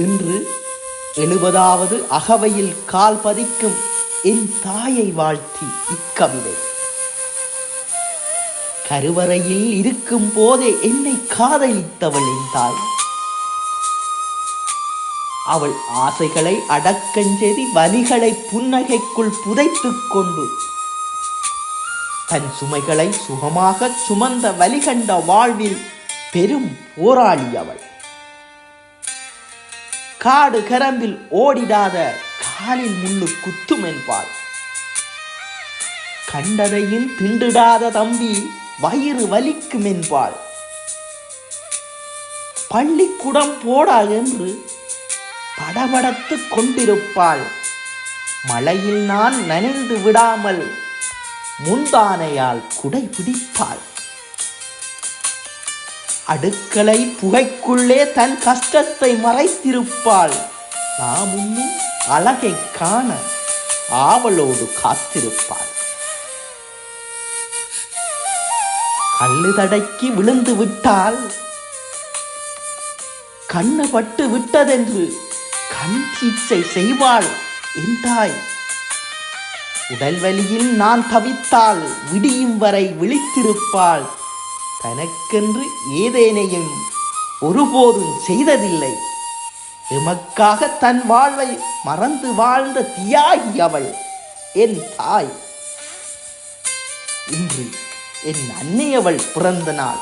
இன்று எழுபதாவது அகவையில் கால் பதிக்கும் என் தாயை வாழ்த்தி இக்கவிதை. கருவறையில் இருக்கும் போதே என்னை காதலித்தவள் என் தாய். அவள் ஆசைகளை அடக்கஞ்செய்தி வலிகளை புன்னகைக்குள் புதைத்துக் கொண்டு தன் சுமைகளை சுகமாக சுமந்த வலிகண்ட வாழ்வில் பெரும் போராளி அவள். காடு கரம்பில் ஓடிடாத காலில் முள்ளு குத்தும் என்பாள் கண்டதையும் திண்டுடாத தம்பி வயிறு வலிக்கும் என்பாள் பள்ளிக்கூடம் போடா என்று படபடத்துக் கொண்டிருப்பாள். மழையில் நான் நனைந்து விடாமல் முந்தானையால் குடை பிடிப்பாள் அடுக்களை புகைக்குள்ளே தன் கஷ்டத்தை மறைத்திருப்பாள். நாம் இன்னும் அழகை காண ஆவலோடு காத்திருப்பாள். கல்லு தடைக்கு விழுந்து விட்டால் கண்ணு பட்டு விட்டதென்று கண் தீட்சை செய்வாள் என் தாய் உடல் வலியில் நான் தவித்தால் விடியும் வரை விழித்திருப்பாள். தனக்கென்று ஏதேனையும் ஒருபோதும் செய்ததில்லை. எமக்காக தன் வாழ்வை மறந்து வாழ்ந்த தியாகி அவள் என் தாய். இன்று என் அன்னையவள் பிறந்த நாள்.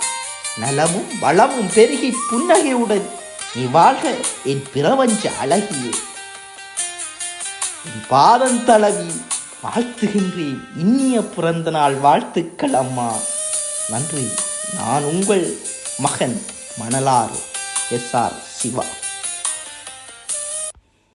நலமும் வளமும் பெருகி புன்னகையுடன் நீ வாழ்க என் பிரபஞ்ச அழகியே. என் பாதம் தளவி வாழ்த்துகின்றேன். இனிய பிறந்த நாள் வாழ்த்துக்கள் அம்மா. நன்றி. நான் உங்கள் மகன் மணலாறு எஸ் ஆர் சிவா.